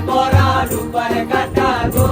ভরা রূপার কাটা গো